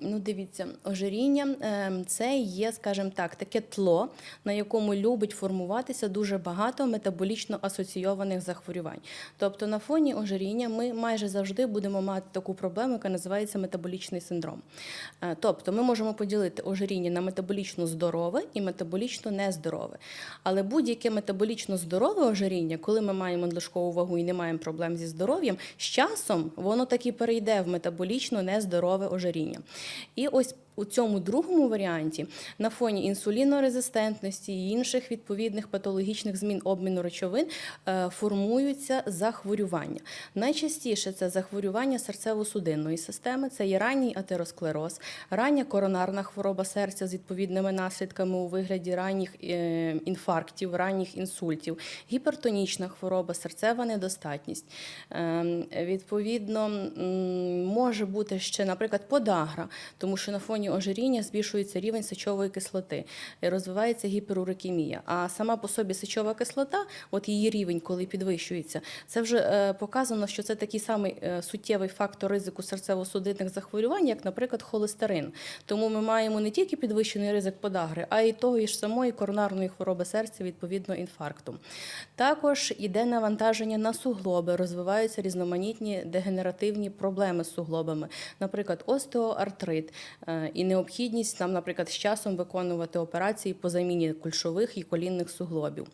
Ну, дивіться, ожиріння ем, це є, скажімо так, таке тло, на якому любить формуватися дуже багато метаболічно асоційованих захворювань. Тобто на фоні ожиріння ми майже завжди будемо мати таку проблему, яка називається метаболічний синдром. Е, Тобто ми можемо поділити ожиріння на метаболічно здорове і метаболічно нездорове. Але будь-яке метаболічно здорове ожиріння, коли ми маємо надлишкову вагу і не маємо проблем зі здоров'ям, з часом воно таки перейде в метаболічно нездорове ожиріння. І ось у цьому другому варіанті на фоні інсулінорезистентності і інших відповідних патологічних змін обміну речовин е, формуються захворювання. Найчастіше це захворювання серцево-судинної системи, це є ранній атеросклероз, рання коронарна хвороба серця з відповідними наслідками у вигляді ранніх е, інфарктів, ранніх інсультів, гіпертонічна хвороба, серцева недостатність. Ем, Відповідно, може бути ще, наприклад, подагра, тому що на фоні ожиріння збільшується рівень сечової кислоти, розвивається гіперурикемія. А сама по собі сечова кислота, от її рівень, коли підвищується, це вже е, показано, що це такий самий е, суттєвий фактор ризику серцево-судинних захворювань, як, наприклад, холестерин. Тому ми маємо не тільки підвищений ризик подагри, а й того ж самої коронарної хвороби серця, відповідно інфаркту. Також іде навантаження на суглоби, розвиваються різноманітні дегенеративні проблеми з суглобами, наприклад, остеоартрит е, і необхідність нам, наприклад, з часом виконувати операції по заміні кульшових і колінних суглобів.